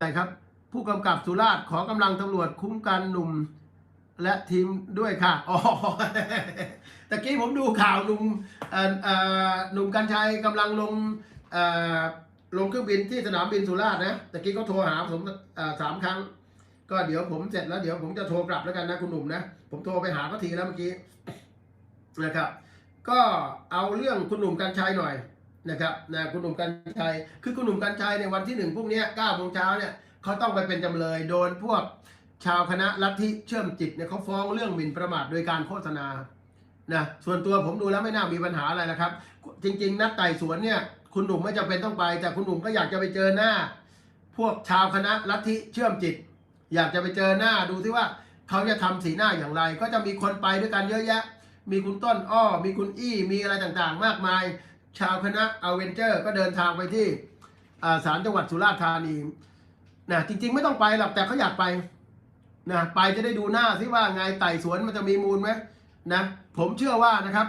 ใช่ครับ ผู้กำกับสุราษฎร์ขอกำลังตำรวจคุ้มกันหนุ่มและทีมด้วยค่ะ อ๋อตะกี้ผมดูข่าวหนุ่มหนุ่มกัญชัยกำลังลงลงเครื่องบินที่สนามบินสุราษฎร์นะตะกี้เขาโทรหาผมสามครั้ง ก็เดี๋ยวผมเสร็จแล้วเดี๋ยวผมจะโทรกลับแล้วกันนะคุณหนุ่มนะ ผมโทรไปหาเขาทีแล้วเมื่อกี้นะครับ ก็เอาเรื่องคุณหนุ่มกัญชัยหน่อย นะครับนะคุณหนุ่มกัญชัย คือคุณหนุ่มกัญชัยในวันที่หนึ่งพรุ่งนี้เก้าโมงเช้าเนี่ยเขาต้องไปเป็นจำเลยโดนพวกชาวคณะลัทธิเชื่อมจิตเนี่ยเขาฟ้องเรื่องหมิ่นประมาทโดยการโฆษณานะส่วนตัวผมดูแล้วไม่น่ามีปัญหาอะไรนะครับ จริง ๆ นัดไต่สวนเนี่ยคุณหนุ่มไม่จำเป็นต้องไป แต่คุณหนุ่มก็อยากจะไปเจอหน้า พวกชาวคณะลัทธิเชื่อมจิต อยากจะไปเจอหน้าดูที่ว่าเขาจะทำสีหน้าอย่างไร ก็จะมีคนไปด้วยกันเยอะแยะ มีคุณต้นอ้อ มีคุณอี้มีอะไรต่างๆ มากมาย ชาวคณะอเวนเจอร์ ก็เดินทางไปที่ศาลจังหวัดสุราษฎร์ธานีนะจริง ๆ ไม่ต้องไปหรอกแต่เขาอยากไปนะไปจะได้ดูหน้าซิว่าไงไต่สวนมันจะมีมูลไหมนะผมเชื่อว่านะครับ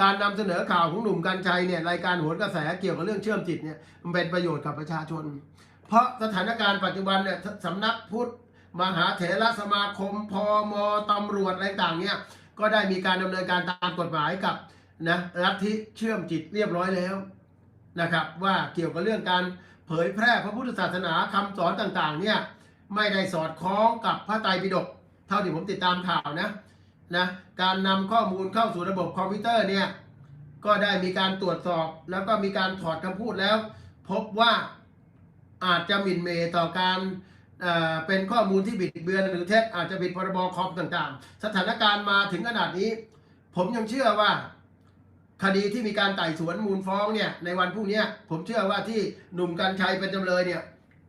การนำเสนอข่าวของหนุ่มกัญชัยเนี่ยรายการโหนกระแสเกี่ยวกับเรื่องเชื่อมจิตเนี่ยมันเป็นประโยชน์กับประชาชน เพราะสถานการณ์ปัจจุบันเนี่ยสำนักพุทธมหาเถรสมาคมพมตำรวจอะไรต่างเนี่ยก็ได้มีการดำเนินการตามกฎหมายกับ นะลัทธิเชื่อมจิตเรียบร้อยแล้วนะครับ ว่าเกี่ยวกับเรื่องการเผยแพร่พระพุทธศาสนาคำสอนต่างๆ เนี่ยไม่ได้สอดคล้องกับพระไตรปิฎกเท่าที่ผมติดตามข่าวนะนะการนำข้อมูลเข้าสู่ระบบคอมพิวเตอร์เนี่ยก็ได้มีการตรวจสอบ แล้วก็มีการถอดคำพูดแล้ว พบว่าอาจจะหมิ่นเหมต่อการเเป็นข้อมูลที่บิดเบือนหรือเท็จอาจจะผิดพรบคอมต่างๆ สถานการณ์มาถึงขนาดนี้ ผมยังเชื่อว่า คดีที่มีการไต่สวนมูลฟ้องเนี่ยในวันพรุ่งนี้ผมเชื่อว่าที่หนุ่มกัญชัยเป็นจำเลยเนี่ย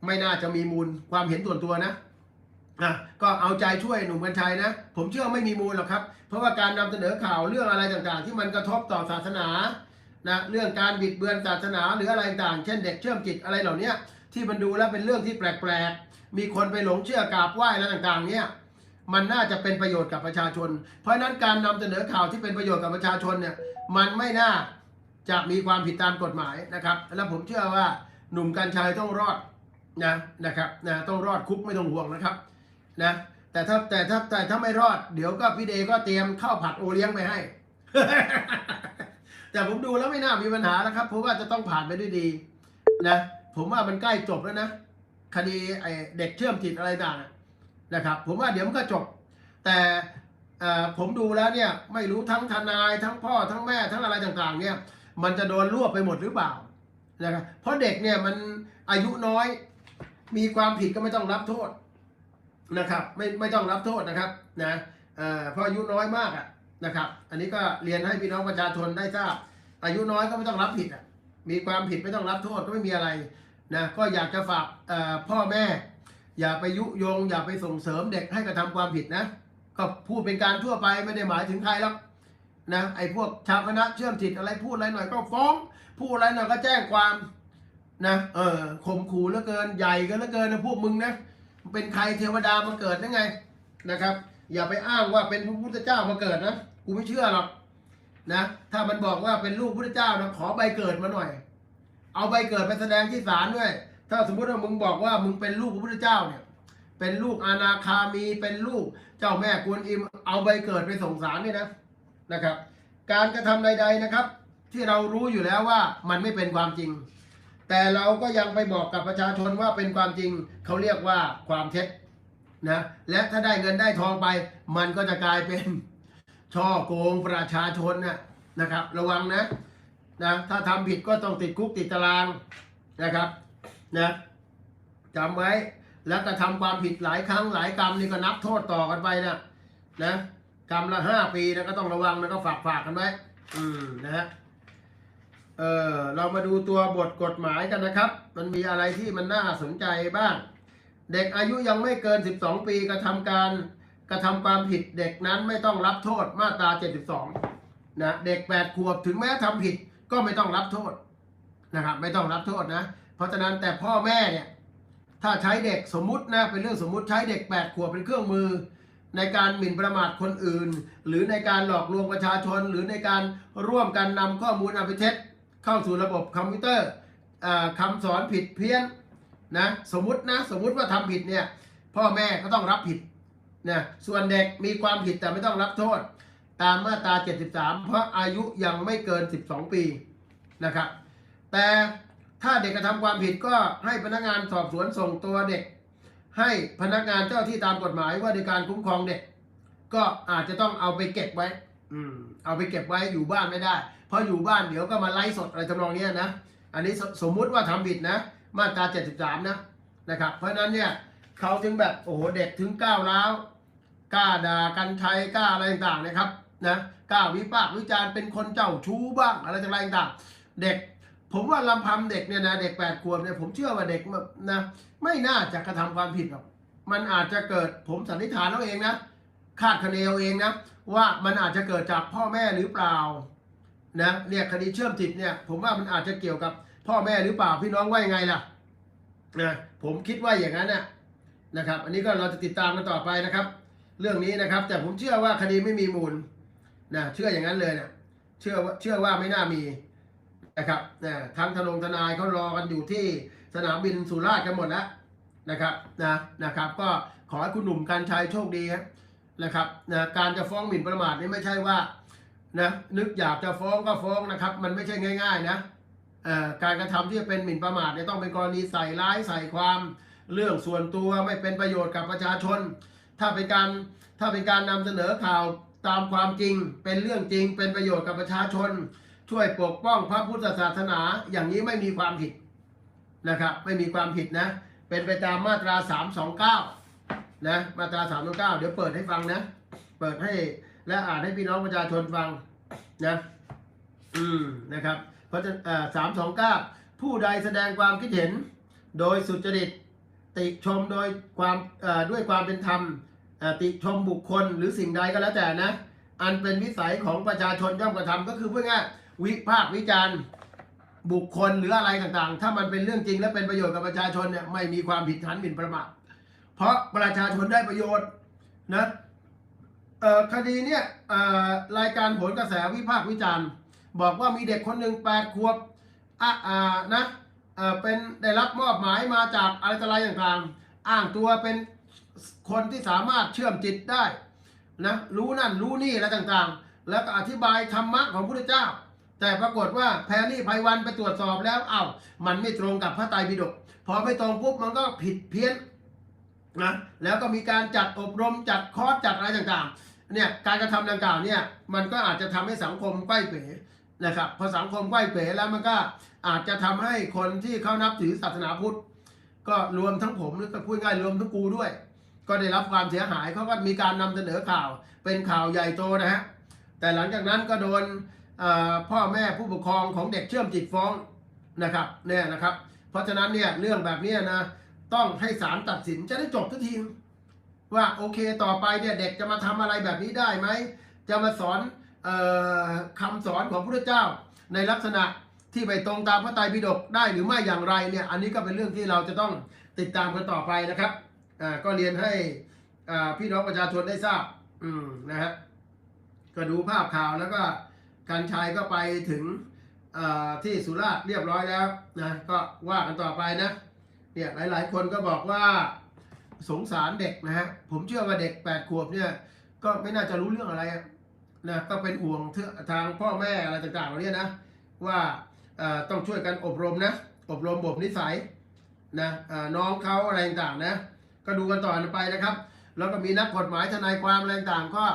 ไม่น่าจะมีมูลความเห็นส่วนตัวนะอะก็เอาใจช่วยหนุ่มกัญชัยนะ ผมเชื่อไม่มีมูลหรอกครับ เพราะว่าการนำเสนอข่าวเรื่องอะไรต่างๆ ที่มันกระทบต่อศาสนานะเรื่องการบิดเบือนศาสนาหรืออะไรต่างเช่นเด็กเชื่อมจิตอะไรเหล่านี้ที่มันดูแล้วเป็นเรื่องที่แปลกๆ มีคนไปหลงเชื่อกราบไหว้อะไรต่างๆ เนี่ยมันน่าจะเป็นประโยชน์กับประชาชน เพราะฉะนั้นการนำเสนอข่าวที่เป็นประโยชน์กับประชาชนเนี่ย มันไม่น่าจะมีความผิดตามกฎหมายนะครับ และผมเชื่อว่าหนุ่มกัญชัยต้องรอดนะนะครับนะต้องรอดคุกไม่ต้องห่วงนะครับนะแต่ถ้าแต่ถ้าแต่ถ้าไม่รอดเดี๋ยวก็พี่เดก็เตรียมข้าวผัดโอเลี้ยงไปให้ แต่ผมดูแล้วไม่น่ามีปัญหานะครับ เพราะว่าจะต้องผ่านไปด้วยดีนะผมว่ามันใกล้จบแล้วนะคดีไอเด็กเชื่อมจิตอะไรต่างนะครับ ผมว่าเดี๋ยวมันก็จบ แต่ ผมดูแล้วเนี่ยไม่รู้ทั้งทนายทั้งพ่อทั้งแม่ทั้งอะไรต่างๆเนี่ยมันจะโดนรวบไปหมดหรือเปล่านะครับเพราะเด็กเนี่ยมันอายุน้อยมีความผิดก็ไม่ต้องรับโทษนะครับไม่ไม่ต้องรับโทษนะครับนะเออเพราะอายุน้อยมากอะนะครับ อันนี้ก็เรียนให้พี่น้องประชาชนได้ทราบ อายุน้อยก็ไม่ต้องรับผิดอะมีความผิดไม่ต้องรับโทษก็ไม่มีอะไรนะก็อยากจะฝากพ่อแม่ อย่าไปยุยง อย่าไปส่งเสริมเด็กให้กระทำความผิดนะ ก็พูดเป็นการทั่วไปไม่ได้หมายถึงใครหรอกนะไอ้พวกชาวคณะเชื่อมจิตอะไรพูดอะไรหน่อยก็ฟ้อง พูดอะไรหน่อยก็แจ้งความนะเออข่มขู่เหลือเกินใหญ่กันเหลือเกินนะพวกมึงนะเป็นใครเทวดามาเกิดได้ไงนะครับ อย่าไปอ้างว่าเป็นพระพุทธเจ้ามาเกิดนะกูไม่เชื่อหรอกนะถ้ามันบอกว่าเป็นลูกพระเจ้านะขอใบเกิดมาหน่อย เอาใบเกิดไปแสดงที่ศาลด้วย ถ้าสมมติว่ามึงบอกว่ามึงเป็นลูกพระพุทธเจ้าเนี่ย เป็นลูกอาณาคามีเป็นลูกเจ้าแม่กวนอิมเอาใบเกิดไปส่งศาลนี่นะนะครับ การกระทำใด ๆนะครับ ที่เรารู้อยู่แล้วว่ามันไม่เป็นความจริง แต่เราก็ยังไปบอกกับประชาชนว่าเป็นความจริงเขาเรียกว่าความเท็จนะและถ้าได้เงินได้ทองไป มันก็จะกลายเป็นช่อโกงประชาชนนะนะครับ ระวังนะนะถ้าทำผิดก็ต้องติดคุกติดตารางนะครับนะจำไว้ แล้วก็ทำความผิดหลายครั้งหลายกรรมนี่ก็นับโทษต่อกันไปนะนะกรรมละห้าปีนะก็ต้องระวังนะก็ฝากฝากกันไว้อืมนะฮะเออเรามาดูตัวบทกฎหมายกันนะครับ มันมีอะไรที่มันน่าสนใจบ้าง เด็กอายุยังไม่เกิน 12 ปีกระทำการกระทำความผิดเด็กนั้นไม่ต้องรับโทษมาตรา 72นะเด็ก 8 ขวบถึงแม้ทำผิดก็ไม่ต้องรับโทษนะครับ ไม่ต้องรับโทษนะ เพราะฉะนั้นแต่พ่อแม่เนี่ย ถ้าใช้เด็กสมมุตินะเป็นเรื่องสมมุติใช้เด็ก 8 ขวบเป็นเครื่องมือ ในการหมิ่นประมาทคนอื่น หรือในการหลอกลวงประชาชน หรือในการร่วมกันนำข้อมูลอันเป็นเท็จเข้าสู่ระบบคอมพิวเตอร์อ่าคำสอนผิดเพี้ยนนะสมมตินะสมมุติว่าทำผิดเนี่ยพ่อแม่ก็ต้องรับผิดนะส่วนเด็กมีความผิดแต่ไม่ต้องรับโทษ ตามมาตรา 73 เพราะอายุยังไม่เกิน 12 ปีนะครับแต่ ถ้าเด็กกระทำความผิดก็ให้พนักงานสอบสวนส่งตัวเด็ก ให้พนักงานเจ้าที่ตามกฎหมายว่าในการคุ้มครองเด็ก ก็อาจจะต้องเอาไปเก็บไว้ อืม เอาไปเก็บไว้อยู่บ้านไม่ได้ เพราะอยู่บ้านเดี๋ยวก็มาไล่สดอะไรทำนองเนี้ยนะ อันนี้สสมมุติว่าทำผิดนะ มาตรา 73 นะนะครับ เพราะฉะนั้นเนี่ยเขาถึงแบบโอ้โหเด็กถึงก้าวร้าวกล้าด่ากันชัยกล้าอะไรต่างๆนะครับนะกล้าวิพากษ์วิจารณ์เป็นคนเจ้าชู้บ้างอะไรต่างๆ เด็ก ผมว่าลำพังเด็กเนี่ยนะเด็กแปดขวบเนี่ยผมเชื่อว่าเด็กนะไม่น่าจะกระทำความผิดหรอกมันอาจจะเกิดผมสันนิษฐานเอาเองนะคาดคะเนเอาเองนะว่ามันอาจจะเกิดจากพ่อแม่หรือเปล่านะเนี่ยคดีเชื่อมจิตเนี่ยผมว่ามันอาจจะเกี่ยวกับพ่อแม่หรือเปล่าพี่น้องว่ายังไงล่ะนะผมคิดว่าอย่างนั้นนะนะครับ อันนี้ก็เราจะติดตามกันต่อไปนะครับ เรื่องนี้นะครับ แต่ผมเชื่อว่าคดีไม่มีมูลนะเชื่ออย่างนั้นเลยนะเชื่อว่าเชื่อว่าไม่น่ามี นะครับนะทั้งทนงทนายเขารอกันอยู่ที่สนามบินสุราษฎร์กันหมดแล้วนะครับนะนะครับ ก็ขอให้คุณหนุ่มการชัยโชคดีครับนะครับนะการจะฟ้องหมิ่นประมาทนี่ไม่ใช่ว่านะนึกอยากจะฟ้องก็ฟ้องนะครับ มันไม่ใช่ง่าย ๆนะการกระทำที่จะเป็นหมิ่นประมาทเนี่ยต้องเป็นกรณีใส่ร้ายใส่ความเรื่องส่วนตัวไม่เป็นประโยชน์กับประชาชน ถ้าเป็นการถ้าเป็นการนำเสนอข่าวตามความจริง เป็นเรื่องจริง เป็นประโยชน์กับประชาชน ช่วยปกป้องพระพุทธศาสนาอย่างนี้ไม่มีความผิดนะครับ ไม่มีความผิดนะ เป็นไปตามมาตรา 329 นะมาตรา 329 เดี๋ยวเปิดให้ฟังนะ เปิดให้และอ่านให้พี่น้องประชาชนฟังนะอืมนะครับเพราะฉะสามสองเก้าผู้ใดแสดงความคิดเห็น โดยสุจริตติชมโดยความเอ่อด้วยความเป็นธรรมติชมบุคคลหรือสิ่งใดก็แล้วแต่นะ อันเป็นวิสัยของประชาชนย่อมกระทำก็คือเพูดง่าย วิพากษ์วิจารณ์บุคคลหรืออะไรต่างๆ ถ้ามันเป็นเรื่องจริงและเป็นประโยชน์กับประชาชนเนี่ยไม่มีความผิดฐานหมิ่นประมาทเพราะประชาชนได้ประโยชน์นะคดีเนี่ยรายการผลกระแสวิพากษ์วิจารณ์ บอกว่ามีเด็กคนหนึ่งแปดขวบอะอ่านะเออเป็นได้รับมอบหมายมาจากอะไรต่ออะไรต่างๆ อ้างตัวเป็นคนที่สามารถเชื่อมจิตได้นะรู้นั่นรู้นี่อะไรต่างๆ แล้วก็อธิบายธรรมะของพระพุทธเจ้า แต่ปรากฏว่าแพรรี่ไพวันไปตรวจสอบแล้วเอ้ามันไม่ตรงกับพระไตรปิฎกพอไม่ตรงปุ๊บมันก็ผิดเพี้ยนนะแล้วก็มีการจัดอบรมจัดคอร์สจัดอะไรต่างๆเนี่ยการกระทำดังกล่าวเนี่ยมันก็อาจจะทำให้สังคมไขว้เขวนะครับพอสังคมไขว้เขวแล้วมันก็อาจจะทำให้คนที่เขานับถือศาสนาพุทธ ก็รวมทั้งผมหรือก็พูดง่ายรวมทั้งกูด้วย ก็ได้รับความเสียหายเขาก็มีการนำเสนอข่าวเป็นข่าวใหญ่โตนะฮะแต่หลังจากนั้นก็โดน พ่อแม่ผู้ปกครองของเด็กเชื่อมจิตฟ้องนะครับเนี่ยนะครับ เพราะฉะนั้นเนี่ยเรื่องแบบนี้นะต้องให้ศาลตัดสินจะได้จบทุกทีว่าโอเคต่อไปเนี่ยเด็กจะมาทำอะไรแบบนี้ได้ไหมจะมาสอนออคำสอนของพระพุทธเจ้า ในลักษณะที่ไปตรงตามพระไตรปิฎกได้หรือไม่อย่างไรเนี่ยอันนี้ก็เป็นเรื่องที่เราจะต้องติดตามกันต่อไปนะครับอ่าก็เรียนให้อ่าพี่น้องประชาชนได้ทราบอืมนะฮะก็ดูภาพข่าวแล้วก็ การชัยก็ไปถึงที่สุราษฎร์เรียบร้อยแล้วนะก็ว่ากันต่อไปนะเนี่ยหลาย ๆ คนก็บอกว่าสงสารเด็กนะฮะผมเชื่อว่าเด็กแปดขวบเนี่ยก็ไม่น่าจะรู้เรื่องอะไรนะก็เป็นห่วงเทื่อทางพ่อแม่อะไรต่างๆเหล่านี้นะว่าต้องช่วยกันอบรมนะอบรมบ่มนิสัยนะน้องเขาอะไรต่างๆนะก็ดูกันต่อไปนะครับ แล้วก็มีนักกฎหมายทนายความอะไรต่างๆก็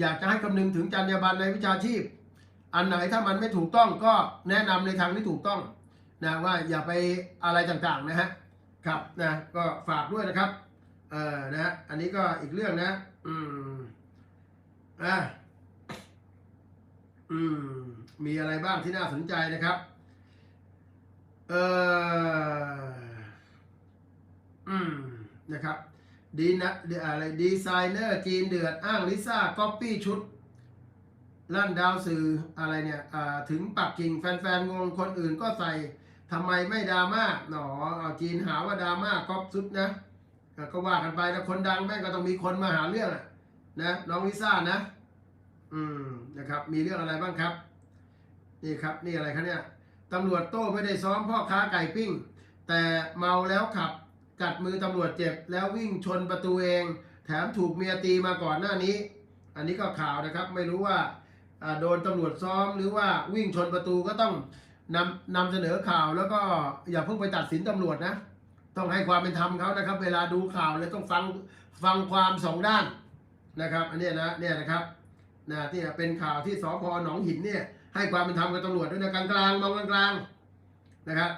อยากจะให้คำนึงถึงจรรยาบรรณในวิชาชีพ อันไหนถ้ามันไม่ถูกต้องก็แนะนำในทางที่ถูกต้องนะว่าอย่าไปอะไรต่างๆนะฮะครับนะก็ฝากด้วยนะครับเออนะอันนี้ก็อีกเรื่องนะ อืมอะอืมมีอะไรบ้างที่น่าสนใจนะครับเอออืมนะครับดีนะเดี๋ยวอะไรดีไซเนอร์จีนเดือดอ้างลิซ่าก๊อปปี้ชุด ลั่นดาวสื่ออะไรเนี่ยถึงปักกิ่งแฟนๆงงคนอื่นก็ใส่ทำไมไม่ดราม่าหนอเอาจีนหาว่าดราม่าก๊อปชุดนะก็ว่ากันไปนะคนดังแม่งก็ต้องมีคนมาหาเรื่องอะนะน้องลิซ่านะ อืมนะครับ มีเรื่องอะไรบ้างครับ นี่ครับนี่อะไรครับเนี่ยตำรวจโต้ไม่ได้ซ้อมพ่อค้าไก่ปิ้ง แต่เมาแล้วขับ กัดมือตำรวจเจ็บ แล้ววิ่งชนประตูเอง แถมถูกเมียตีมาก่อนหน้านี้ อันนี้ก็ข่าวนะครับ ไม่รู้ว่า โดนตำรวจซ้อมหรือว่าวิ่งชนประตูก็ต้องนำนำเสนอข่าวแล้วก็อย่าเพิ่งไปตัดสินตำรวจนะ ต้องให้ความเป็นธรรมเขานะครับ เวลาดูข่าวเลยต้องฟังฟังความสองด้านนะครับ อันนี้นะเนี่ยนะครับนะที่เป็นข่าวที่สพหนองหินเนี่ยให้ความเป็นธรรมกับตำรวจด้วยนะกลางๆมองกลางๆนะครับ